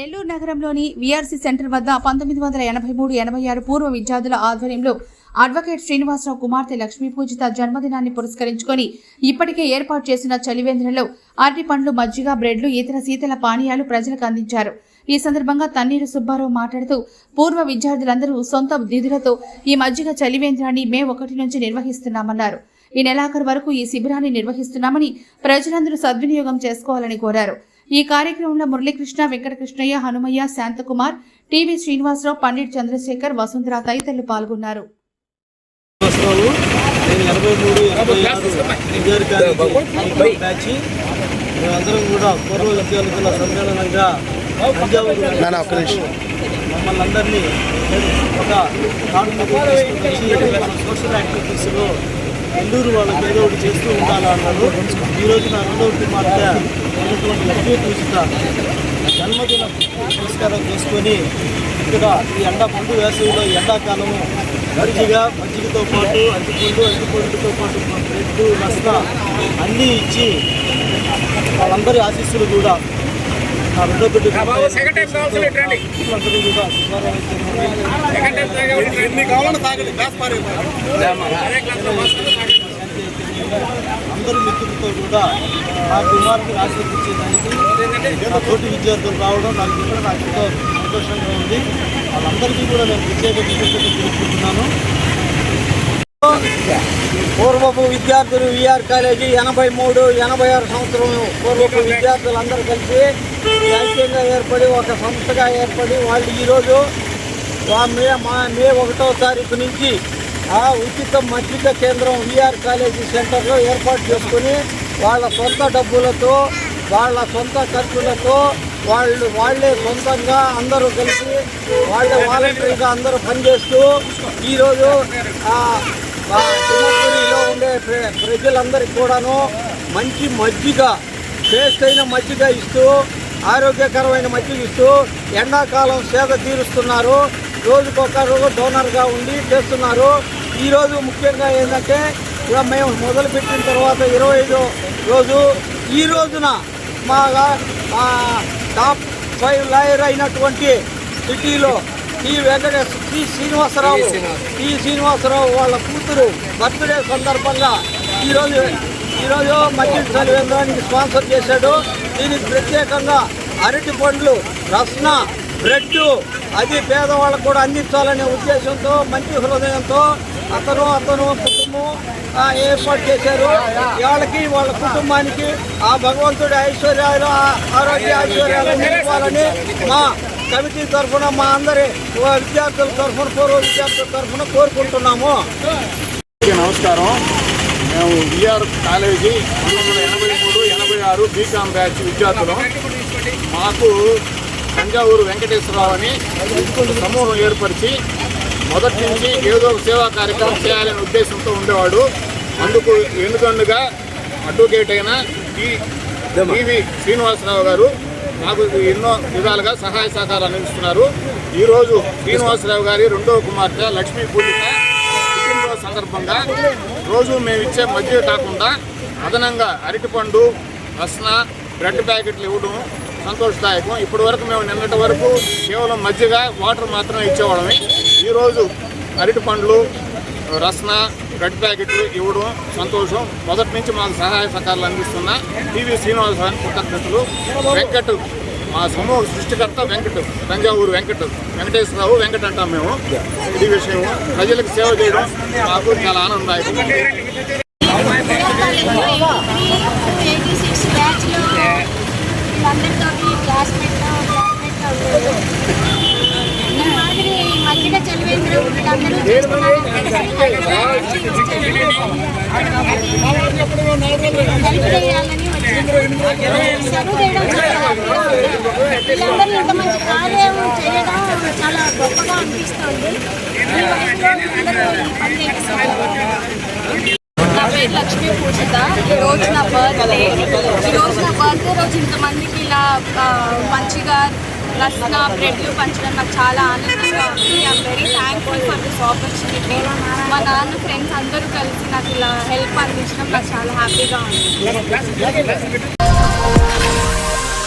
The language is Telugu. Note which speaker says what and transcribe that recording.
Speaker 1: నెల్లూరు నగరంలోని విఆర్సీ సెంటర్ వద్ద పంతొమ్మిది వందల ఎనభై మూడు ఎనభై ఆరు పూర్వ విద్యార్థుల ఆధ్వర్యంలో అడ్వకేట్ శ్రీనివాసరావు కుమార్తె లక్ష్మీ పూజిత జన్మదినాన్ని పురస్కరించుకొని ఇప్పటికే ఏర్పాటు చేసిన చలివేంద్రంలో అరటి పండ్లు మజ్జిగ బ్రెడ్లు ఇతర శీతల పానీయాలు ప్రజలకు అందించారు. ఈ సందర్భంగా తన్నీరు సుబ్బారావు మాట్లాడుతూ పూర్వ విద్యార్థులందరూ సొంత నిధులతో ఈ మజ్జిగ చలివేంద్రాన్ని మే ఒకటి నుంచి నిర్వహిస్తున్నామన్నారు. ఈ నెలాఖరు వరకు ఈ శిబిరాన్ని నిర్వహిస్తున్నామని ప్రజలందరూ సద్వినియోగం చేసుకోవాలని కోరారు. ఈ కార్యక్రమంలో మురళీకృష్ణ వెంకటకృష్ణయ్య హనుమయ్య శాంతకుమార్ టీవీ శ్రీనివాసరావు పండిట్ చంద్రశేఖర్ వసుంధర తదితరులు పాల్గొన్నారు.
Speaker 2: కూడా పూర్వ విద్యార్థుల సమ్మేళనంగా మమ్మల్ని అందరినీ ఒక సోషల్ యాక్టివిటీస్లో నెల్లూరు వాళ్ళకి ఏదో ఒకటి చేస్తూ ఉండాలన్నారు. ఈరోజు నా రెండవ కుమార్తె ఉన్నటువంటి లక్ష్మీ పూజిత జన్మదిన పురస్కారం చేసుకొని ఇక్కడ ఈ ఎండ పండు వేసవిలో ఎండాకాలము మజ్జిగ మజ్జిగతో పాటు అరటిపండు అరటిపండుతో పాటు బ్రెడ్ రస్తా అన్నీ ఇచ్చి వాళ్ళందరి ఆశీస్సులు కూడా నా రెండో బిడ్డ కూడా అందరి మిత్రులతో కూడా నా కుమార్కి ఆశీర్వదించేదానికి నా తోటి విద్యార్థులు రావడం నాకు కూడా నాకు ఎంతో సంతోషంగా ఉంది. వాళ్ళందరికీ కూడా నేను ప్రత్యేక తెలుసుకుంటున్నాను పూర్వపు విద్యార్థులు విఆర్ కాలేజీ ఎనభై మూడు ఎనభై ఆరు సంవత్సరం పూర్వపు విద్యార్థులందరూ కలిసి ఐక్యంగా ఏర్పడి ఒక సంస్థగా ఏర్పడి వాళ్ళు ఈరోజు వా- మే మా మే ఒకటో తారీఖు నుంచి ఆ ఉచిత మజ్జిగ కేంద్రం విఆర్ కాలేజీ సెంటర్లో ఏర్పాటు చేసుకుని వాళ్ళ సొంత డబ్బులతో వాళ్ళ సొంత ఖర్చులతో వాళ్ళు వాళ్ళే సొంతంగా అందరూ కలిసి వాళ్ళే వాలంటరీగా అందరూ పనిచేస్తూ ఈరోజు ఆ, ఉండే ప్ర- ప్రజలందరికీ కూడాను మంచి మజ్జిగ టేస్ట్ అయిన మజ్జిగ ఇస్తూ ఆరోగ్యకరమైన మజ్జిగ ఇస్తూ ఎండాకాలం సేద తీరుస్తున్నారు. రోజుకొకరు డోనర్గా ఉండి చేస్తున్నారు. ఈరోజు ముఖ్యంగా ఏంటంటే ఇలా మేము మొదలుపెట్టిన తర్వాత ఇరవై ఐదో రోజు ఈ రోజున మా టాప్ ఫైవ్ లాయర్ అయినటువంటి సిటీలో T Venkatesh T Srinivasarao T Srinivasarao. వాళ్ళ కూతురు బర్త్డే సందర్భంగా ఈరోజు ఈరోజు మస్జిద్ చలివేంద్రానికి స్పాన్సర్ చేశాడు. దీనికి ప్రత్యేకంగా అరటి పండ్లు రస్న బ్రెడ్ అది పేదవాళ్ళకు కూడా అందించాలనే ఉద్దేశంతో మంచి హృదయంతో అతను అతను కుటుంబం ఏర్పాటు చేశారు. వాళ్ళకి వాళ్ళ కుటుంబానికి ఆ భగవంతుడి ఐశ్వర్యాలు ఆరోగ్య ఐశ్వర్యాలు ఇవ్వాలని మా కమిటీ తరఫున మా అందరి విద్యార్థుల తరఫున పూర్వ విద్యార్థుల తరఫున కోరుకుంటున్నాము.
Speaker 3: నమస్కారం. మేము విఆర్ కాలేజీ పంతొమ్మిది వందల ఎనభై మూడు ఎనభై ఆరు బీకామ్ బ్యాచ్ విద్యార్థులు. మాకు తంజావూరు వెంకటేశ్వరరావు అని సమూహం ఏర్పరిచి మొదటి నుంచి ఏదో ఒక సేవా కార్యక్రమం చేయాలనే ఉద్దేశంతో ఉండేవాడు. అందుకు ఎందుకండుగా అడ్వకేట్ అయిన టి టీవీ శ్రీనివాసరావు గారు మాకు ఎన్నో విధాలుగా సహాయ సహకారాలు అందిస్తున్నారు. ఈరోజు శ్రీనివాసరావు గారి రెండవ కుమార్తె లక్ష్మీ పూజిత పుట్టినరోజు సందర్భంగా రోజు మేము ఇచ్చే మజ్జిగ కాకుండా అదనంగా అరటిపండు రసన బ్రెడ్ ప్యాకెట్లు ఇవ్వడం సంతోషదాయకం. ఇప్పటి వరకు మేము నిన్నటి వరకు కేవలం మజ్జిగ వాటర్ మాత్రమే ఇచ్చేవాళ్ళమే. ఈరోజు అరటి పండ్లు రసన బ్రెడ్ ప్యాకెట్లు ఇవ్వడం సంతోషం. మొదటి నుంచి మాకు సహాయ సహకారాలు అందిస్తున్న టీవీ శ్రీనివాసరావు కృతజ్ఞతలు. వెంకట్ మా సమూహ సృష్టికర్త వెంకట్ తంజావూరు వెంకట్ వెంకటేశ్వరరావు వెంకట్ అంటాం మేము. ఇది విషయం. ప్రజలకు సేవ చేయడం మాకు చాలా ఆనందదాయకం.
Speaker 4: ఎయిటీ క్లాస్మేట్ క్లాస్మేట్ ఈ మాదిరి మజ్జిగ చలివేంద్రం వీళ్ళందరూ ఇంత మంచి కార్యం చేయడం చాలా గొప్పగా అనిపిస్తుంది
Speaker 5: నా పేరు లక్ష్మీ పూజిత ఈ రోజు నా బర్త్డే ఈ రోజు నా బర్త్డే రోజు ఇంతమందికి ఇలా మంచిగా రస్నా బ్రెడ్లు పంచడం నాకు చాలా ఆనందంగా ఉంది. ఐఎమ్ వెరీ థ్యాంక్ఫుల్ ఆపర్చునిటీ మా నాన్న ఫ్రెండ్స్ అందరూ కలిసి నాకు ఇలా హెల్ప్ అందించడం నాకు చాలా హ్యాపీగా ఉంది.